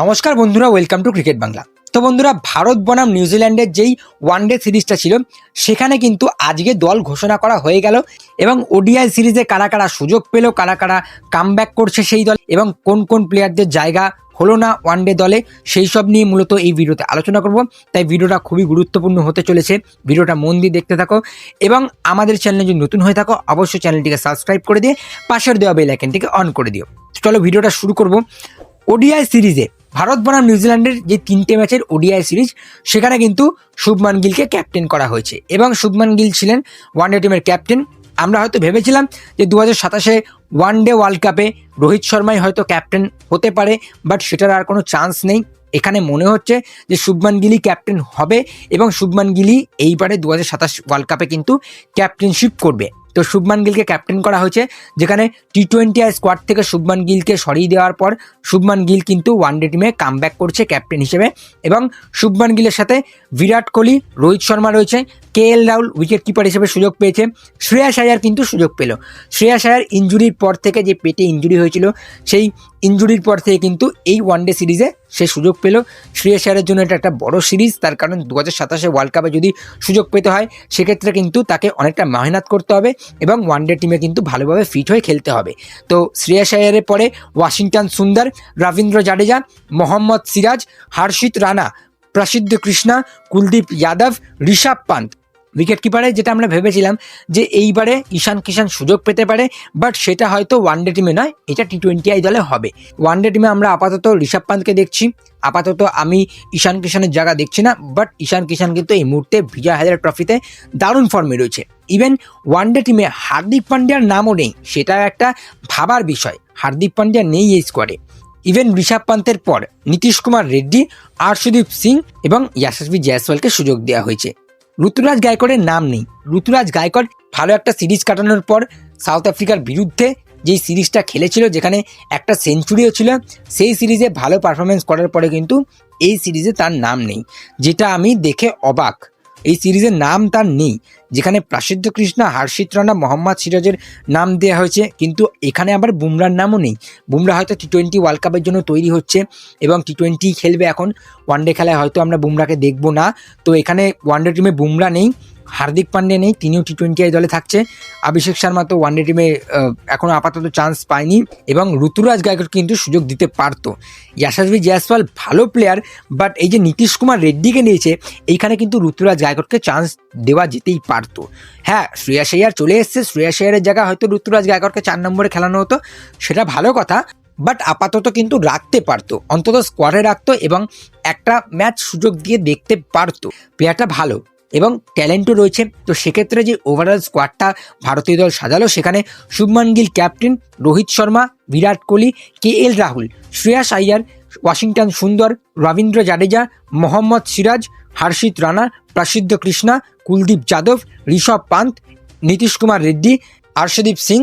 নমস্কার বন্ধুরা welcome to cricket Bangla তো বন্ধুরা, ভারত বনাম নিউজিল্যান্ডের যেই ওয়ানডে সিরিজটা ছিল, সেখানে কিন্তু আজকে দল ঘোষণা করা হয়ে গেল এবং ওডিআই সিরিজে কারা কারা সুযোগ পেল, কারা কারা কাম করছে সেই দল এবং কোন কোন প্লেয়ারদের জায়গা হলো না ওয়ানডে দলে, সেই সব নিয়ে মূলত এই ভিডিওতে আলোচনা করব। তাই ভিডিওটা খুবই গুরুত্বপূর্ণ হতে চলেছে। ভিডিওটা মন দিয়ে দেখতে থাকো এবং আমাদের চ্যানেলে যদি নতুন হয়ে থাকো, অবশ্যই চ্যানেলটিকে সাবস্ক্রাইব করে দিয়ে পাশের দেওয়া বেল আইকনটিকে অন করে দিও। চলো ভিডিওটা শুরু করব। ওডিআই সিরিজে ভারত বনাম নিউজিল্যান্ডের যে তিনটে ম্যাচের ওডিআই সিরিজ, সেখানে কিন্তু শুভমান গিলকে ক্যাপ্টেন করা হয়েছে। এবং শুভমান গিল ছিলেন ওয়ানডে টিমের ক্যাপ্টেন। আমরা হয়তো ভেবেছিলাম যে দু হাজার সাতাশে ওয়ান ডে ওয়ার্ল্ড কাপে রোহিত শর্মাই হয়তো ক্যাপ্টেন হতে পারে, বাট সেটার আর কোনো চান্স নেই। এখানে মনে হচ্ছে যে শুভমান গিলি ক্যাপ্টেন হবে এবং শুভমান গিলি এইবারে দু হাজার সাতাশ ওয়ার্ল্ড কাপে কিন্তু ক্যাপ্টেনশিপ করবে। তো শুভমান গিলকে ক্যাপ্টেন করা হয়েছে, যেখানে টি টোয়েন্টি আর স্কোয়াড থেকে শুভমান গিলকে সরিয়ে দেওয়ার পর শুভমান গিল কিন্তু ওয়ানডে টিমে কাম করছে ক্যাপ্টেন হিসেবে। এবং শুভমান গিলের সাথে বিরাট কোহলি, রোহিত শর্মা রয়েছে, K L Rahul wicket keeper হিসেবে সুযোগ পেয়েছে শ্রেয়াস আয়ার কিন্তু সুযোগ পেল। শ্রেয়াস আয়ার ইঞ্জুরির পর থেকে যে পেটে ইঞ্জুরি হয়েছিল, সেই ইঞ্জুরির পর থেকে কিন্তু এই ওয়ানডে সিরিজে সে সুযোগ পেল। শ্রেয়াস আয়ারের জন্য এটা একটা বড় সিরিজ তার কারণ দু হাজার সাতাশে ওয়ার্ল্ড কাপে যদি সুযোগ পেতে হয়, সেক্ষেত্রে কিন্তু তাকে অনেকটা মেহনত করতে হবে। এবং ওয়ানডে টিমে কিন্তু ভালোভাবে ফিট হয়ে খেলতে হবে। তো শ্রেয়াস আয়ারের পরে ওয়াশিংটন সুন্দর, রবীন্দ্র জাডেজা, মোহাম্মদ সিরাজ, হর্ষিত রানা, প্রসিদ্ধ কৃষ্ণা, কুলদীপ যাদব, ঋষভ পান্ত। উইকেট কিপারে যেটা আমরা ভেবেছিলাম যে এইবারে ঈশান কিষান সুযোগ পেতে পারে, বাট সেটা হয়তো ওয়ানডে টিমে নয়, এটা টি টোয়েন্টি আই দলে হবে। ওয়ানডে টিমে আমরা আপাতত ঋষভ পান্তকে দেখছি। আপাতত আমি ঈশান কিষানের জায়গা দেখছি না, বাট ঈশান কিষান কিন্তু এই মুহূর্তে বিজয় হাজার ট্রফিতে দারুণ ফর্মে রয়েছে। ইভেন ওয়ানডে টিমে হার্দিক পান্ডিয়ার নামও নেই সেটা একটা ভাবার বিষয়। হার্দিক পান্ডিয়া নেই এই স্কোয়াডে ইভেন ঋষভ পান্তের পর নীতিশ কুমার রেড্ডি আরশুদীপ সিং এবং ইয়াশস্বী জয়সওয়ালকে সুযোগ দেওয়া হয়েছে। ঋতুরাজ গায়করের নাম নেই। ঋতুরাজ গায়কর ভালো একটা সিরিজ কাটানোর পর সাউথ আফ্রিকার বিরুদ্ধে যেই সিরিজটা খেলেছিল, যেখানে একটা সেঞ্চুরিও ছিল, সেই সিরিজে ভালো পারফরমেন্স করার পরে কিন্তু এই সিরিজে তার নাম নেই, যেটা আমি দেখে অবাক। এই সিরিজের নাম তার নেই, যেখানে প্রাসিদ্ধ কৃষ্ণা হার্ষিত রানা, মোহাম্মদ সিরাজের নাম দেওয়া হয়েছে, কিন্তু এখানে আবার বুমরার নামও নেই। বুমরা হয়তো টি টোয়েন্টি ওয়ার্ল্ড কাপের জন্য তৈরি হচ্ছে এবং টি টোয়েন্টি খেলবে এখন। ওয়ানডে খেলায় হয়তো আমরা বুমরাকে দেখব না। তো এখানে ওয়ানডে টিমে বুমরা নেই। হার্দিক পান্ডে নেই, তিনিও টি টোয়েন্টি আই দলে থাকছে। অভিষেক শর্মা তো ওয়ানডে টিমে এখনও আপাতত চান্স পায়নি এবং ঋতুরাজ গায়কর কিন্তু সুযোগ দিতে পারতো। ইয়াশাসবি জয়সওয়াল ভালো প্লেয়ার বাট এই যে নীতিশ কুমার রেড্ডিকে নিয়েছে, এইখানে কিন্তু ঋতুরাজ গায়করকে চান্স দেওয়া যেতেই পারতো। হ্যাঁ শ্রেয়াস আয়ার চলে এসছে শ্রেয়াস আয়ারের জায়গায় হয়তো ঋতুরাজ গায়করকে চার নম্বরে খেলানো হতো, সেটা ভালো কথা বাট আপাতত কিন্তু রাখতে পারতো, অন্তত স্কোয়াডে রাখতো এবং একটা ম্যাচ সুযোগ দিয়ে দেখতে পারতো। প্লেয়ারটা ভালো। এবং ট্যালেন্টও রয়েছে। তো সেক্ষেত্রে যে ওভারঅল স্কোয়াডটা ভারতীয় দল সাজালো সেখানে Shubman Gill captain Rohit Sharma, Virat Kohli, K L Rahul, Shreyas Iyer, Washington Sundar, Ravindra Jadeja Mohammad Siraj, Harshit Rana, Prasidh Krishna, Kuldeep Yadav, Rishabh Pant, Nitish Kumar Reddy, Arshdeep Singh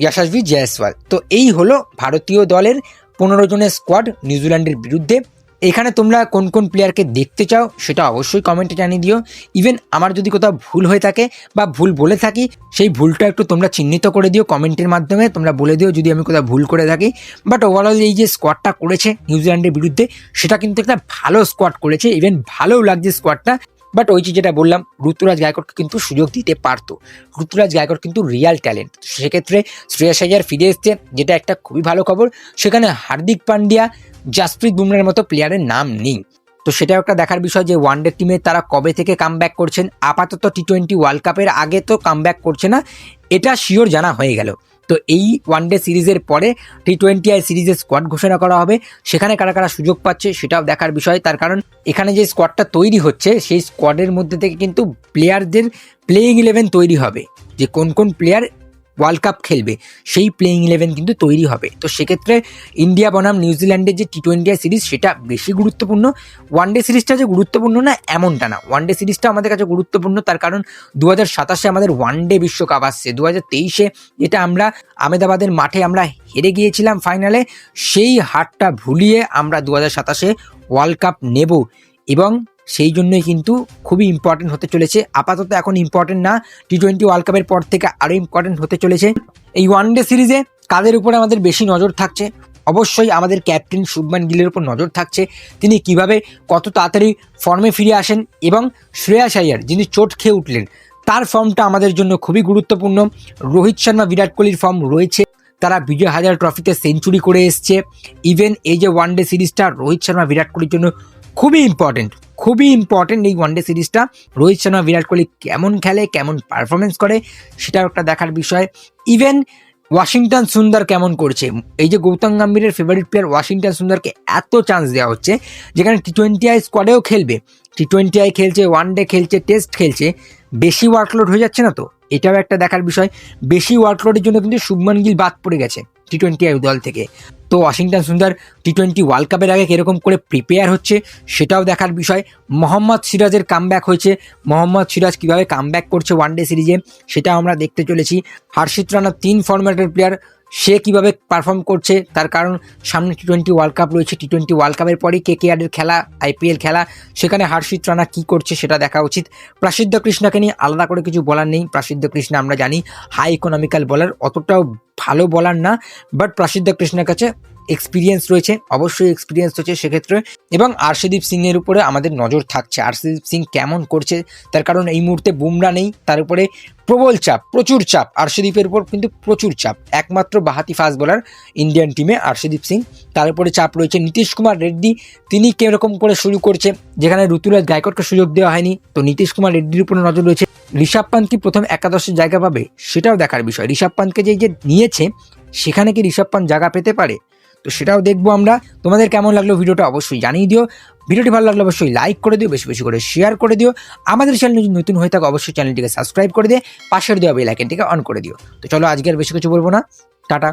Yashasvi Jaiswal. তো এই হলো ভারতীয় দলের পনেরো জনের স্কোয়াড নিউজিল্যান্ডের বিরুদ্ধে। এখানে তোমরা কোন কোন প্লেয়ারকে দেখতে চাও সেটা অবশ্যই কমেন্টে জানিয়ে দিও। ইভেন আমার যদি কোথাও ভুল হয়ে থাকে বা ভুল বলে থাকি, সেই ভুলটা একটু তোমরা চিহ্নিত করে দিও কমেন্টের মাধ্যমে। তোমরা বলে দিও যদি আমি কোথাও ভুল করে থাকি। বাট ওভারঅল এই যে স্কোয়াডটা করেছে নিউজিল্যান্ডের বিরুদ্ধে, সেটা কিন্তু একটা ভালো স্কোয়াড করেছে। ইভেন ভালোও লাগছে স্কোয়াডটা বাট ওই যে যেটা বললাম, ঋতুরাজ গায়করকে কিন্তু সুযোগ দিতে পারতো। ঋতুরাজ গায়কর কিন্তু রিয়াল ট্যালেন্ট সেক্ষেত্রে শ্রেয়াস আয়ার ফিরে এসছে যেটা একটা খুবই ভালো খবর। সেখানে হার্দিক পান্ডিয়া, জাসপ্রীত বুমরার মতো প্লেয়ারের নাম নেই। তো সেটাও একটা দেখার বিষয় যে ওয়ানডে টিমে তারা কবে থেকে কাম করছেন। আপাতত টি টোয়েন্টি ওয়ার্ল্ড কাপের আগে তো কাম করছে না। এটা শিওর জানা হয়ে গেল। তো এই ওয়ান ডে সিরিজের পরে টি টোয়েন্টি আই সিরিজের স্কোয়াড ঘোষণা করা হবে। সেখানে কারা কারা সুযোগ পাচ্ছে সেটাও দেখার বিষয়। তার কারণ এখানে যে স্কোয়াডটা তৈরি হচ্ছে, সেই স্কোয়াডের মধ্যে থেকে কিন্তু প্লেয়ারদের প্লেয়িং ইলেভেন তৈরি হবে। যে কোন কোন প্লেয়ার ওয়ার্ল্ড কাপ খেলবে, সেই প্লেইং ইলেভেন কিন্তু তৈরি হবে। তো সেক্ষেত্রে ইন্ডিয়া বনাম নিউজিল্যান্ডের যে টি টোয়েন্টি সিরিজ সেটা বেশি গুরুত্বপূর্ণ। ওয়ানডে সিরিজটা যে গুরুত্বপূর্ণ না, এমনটা না। ওয়ানডে সিরিজটা আমাদের কাছে গুরুত্বপূর্ণ, তার কারণ দু হাজার সাতাশে আমাদের ওয়ানডে বিশ্বকাপ আসছে। দু হাজার তেইশে যেটা আমরা আমেদাবাদের মাঠে আমরা হেরে গিয়েছিলাম ফাইনালে সেই হারটা ভুলিয়ে আমরা দু হাজার সাতাশে ওয়ার্ল্ড কাপ নেব। এবং সেই জন্যই কিন্তু খুবই ইম্পর্টেন্ট হতে চলেছে। আপাতত এখন ইম্পর্টেন্ট না। টি টোয়েন্টি ওয়ার্ল্ড কাপের পর থেকে আরও ইম্পর্টেন্ট হতে চলেছে। এই ওয়ান ডে সিরিজে কাদের উপরে আমাদের বেশি নজর থাকছে? অবশ্যই আমাদের ক্যাপ্টেন শুভমান গিলের উপর নজর থাকছে। তিনি কীভাবে কত তাড়াতাড়ি ফর্মে ফিরে আসেন এবং শ্রেয়াস আইয়ার যিনি চোট খেয়ে উঠলেন, তার ফর্মটা আমাদের জন্য খুবই গুরুত্বপূর্ণ। রোহিত শর্মা, বিরাট কোহলির ফর্ম রয়েছে। তারা বিজয় হাজার ট্রফিতে সেঞ্চুরি করে এসছে। ইভেন এই যে ওয়ান ডে সিরিজটা রোহিত শর্মা, বিরাট কোহলির জন্য খুবই ইম্পর্টেন্ট খুবই ইম্পর্টেন্ট এই ওয়ানডে সিরিজটা রোহিত শর্মা, বিরাট কোহলি কেমন খেলে, কেমন পারফরমেন্স করে, সেটাও একটা দেখার বিষয়। ইভেন ওয়াশিংটন সুন্দর কেমন করছে, এই যে গৌতম গম্ভীরের ফেভারিট প্লেয়ার ওয়াশিংটন সুন্দরকে এত চান্স দেওয়া হচ্ছে, যেখানে টি টোয়েন্টি আই স্কোয়াডেও খেলবে। টি টোয়েন্টি আই খেলছে ওয়ান ডে খেলছে টেস্ট খেলছে, বেশি ওয়ার্কলোড হয়ে যাচ্ছে না তো? এটাও একটা দেখার বিষয়। বেশি ওয়ার্কলোডের জন্য কিন্তু শুভমান গিল বাদ পড়ে গেছে। টি টোয়েন্টি দল থেকে। তো ওয়াশিংটন সুন্দর টি টোয়েন্টি ওয়ার্ল্ড কাপের আগে কীরকম করে প্রিপেয়ার হচ্ছে সেটাও দেখার বিষয়। মোহাম্মদ সিরাজের কামব্যাক হয়েছে। মোহাম্মদ সিরাজ কীভাবে কামব্যাক করছে ওয়ান ডে সিরিজে সেটাও আমরা দেখতে চলেছি। হার্ষিত রানা তিন ফরম্যাটের প্লেয়ার সে কীভাবে পারফর্ম করছে, তার কারণ সামনে টি টোয়েন্টি ওয়ার্ল্ড কাপ রয়েছে। টি টোয়েন্টি ওয়ার্ল্ড কাপের পরেই কে কে কেআরের খেলা আইপিএল খেলা, সেখানে হার্ষিত রানা কী করছে সেটা দেখা উচিত। প্রাসিদ্ধ কৃষ্ণাকে নিয়ে আলাদা করে কিছু বলার নেই। প্রাসিদ্ধ কৃষ্ণা আমরা জানি হাই ইকোনমিক্যাল বলার অতটাও ভালো বলার না বাট প্রসিদ্ধ কৃষ্ণের কাছে এক্সপিরিয়েন্স রয়েছে, অবশ্যই এক্সপিরিয়েন্স রয়েছে সেক্ষেত্রে। এবং আরশদীপ সিং এর উপরে আমাদের নজর থাকছে। আরশদীপ সিং কেমন করছে, তার কারণ এই মুহূর্তে বুমরা নেই, তার উপরে প্রবল চাপ, প্রচুর চাপ। আরশদীপের উপর কিন্তু প্রচুর চাপ। একমাত্র বাহাতি ফাস্ট বোলার ইন্ডিয়ান টিমে আরশদীপ সিং। তার উপরে চাপ রয়েছে নীতিশ কুমার রেড্ডি। তিনি কীরকম করে শুরু করছে, যেখানে ঋতুরাজ গায়কটকে সুযোগ দেওয়া হয়নি, তো নীতিশ কুমার রেড্ডির উপরে নজর রয়েছে। ঋষভ পান্ত কি প্রথম একাদশের জায়গা পাবে, সেটাও দেখার বিষয়। ঋষভ পান্তকে যে নিয়েছে, সেখানে কি ঋষভ পান্ত জায়গা পেতে পারে? তো সেটাও দেখব আমরা। তোমাদের কেমন লাগল ভিডিওটা অবশ্যই জানিয়ে দিও। ভিডিওটি ভালো লাগলে অবশ্যই লাইক করে দিও, বেশি বেশি করে শেয়ার করে দিও। আমাদের চ্যানেল যদি নতুন হয়ে থাকে, অবশ্যই চ্যানেলটিকে সাবস্ক্রাইব করে দিয়ে পাশের দেওয়া বেল আইকনটিকে অন করে দিও। তো চলো আজকে আর বেশি কিছু বলব না। টাটা।